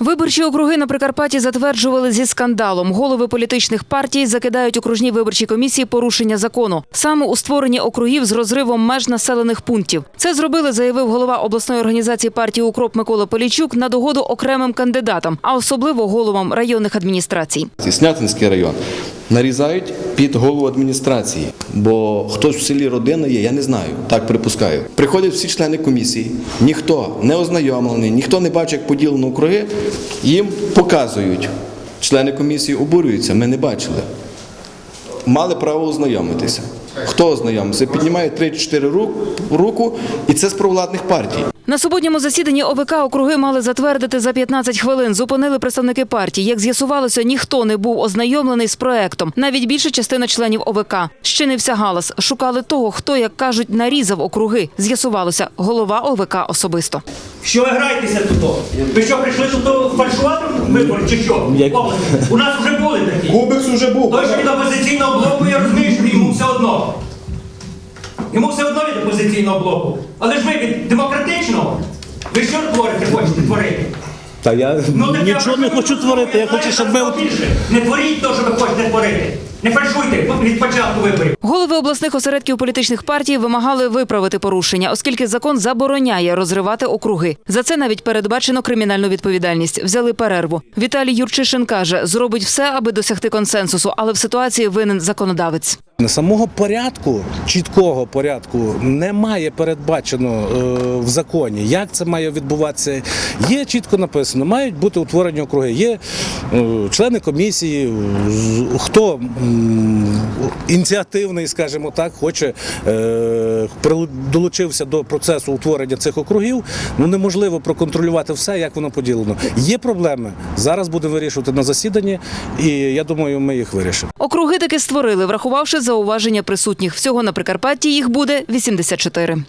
Виборчі округи на Прикарпатті затверджували зі скандалом. Голови політичних партій закидають окружні виборчі комісії порушення закону саме у створенні округів з розривом меж населених пунктів. Це зробили, заявив голова обласної організації партії Укроп Микола Полічук на догоду окремим кандидатам, а особливо головам районних адміністрацій. Снятинський район нарізають під голову адміністрації, бо хтось в селі родина є, я не знаю, так припускаю. Приходять всі члени комісії, ніхто не ознайомлений, ніхто не бачить, як поділено округи, їм показують. Члени комісії обурюються, ми не бачили. Мали право ознайомитися. Хто ознайомився? Піднімає 3-4 руку, і це з провладних партій. На суботньому засіданні ОВК округи мали затвердити за 15 хвилин. Зупинили представники партії. Як з'ясувалося, ніхто не був ознайомлений з проектом. Навіть більша частина членів ОВК. Щинився галас. Шукали того, хто, як кажуть, нарізав округи. З'ясувалося, голова ОВК особисто. Що ви граєтеся тут? Ви що, прийшли тут фальшувати вибори чи що? Як- У нас вже були такі. Кубекс уже був. Той, що від опозиційного блоку, я розумію, що йому все одно. Йому все одно від опозиційного блоку. Але ж ви від демократичного. Ви що творите, хочете творити? Та я Ну, так я нічого не хочу творити. Я хочу, щоб ми. більше. Не творіть те, що ви хочете творити. Не фальшуйте від початку виборів. Голови обласних осередків політичних партій вимагали виправити порушення, оскільки закон забороняє розривати округи. За це навіть передбачено кримінальну відповідальність. Взяли перерву. Віталій Юрчишин каже, зробить все, аби досягти консенсусу, але в ситуації винен законодавець. Самого порядку, чіткого порядку, немає передбачено е, в законі. Як це має відбуватися? Є чітко написано, мають бути утворені округи. Є е, члени комісії, хто ініціативний, скажімо так, хоче е, долучився до процесу утворення цих округів. Ну неможливо проконтролювати все, як воно поділено. Є проблеми. Зараз будемо вирішувати на засіданні, і я думаю, ми їх вирішимо. Округи таки створили, врахувавши зауваження присутніх. Всього на Прикарпатті їх буде 84.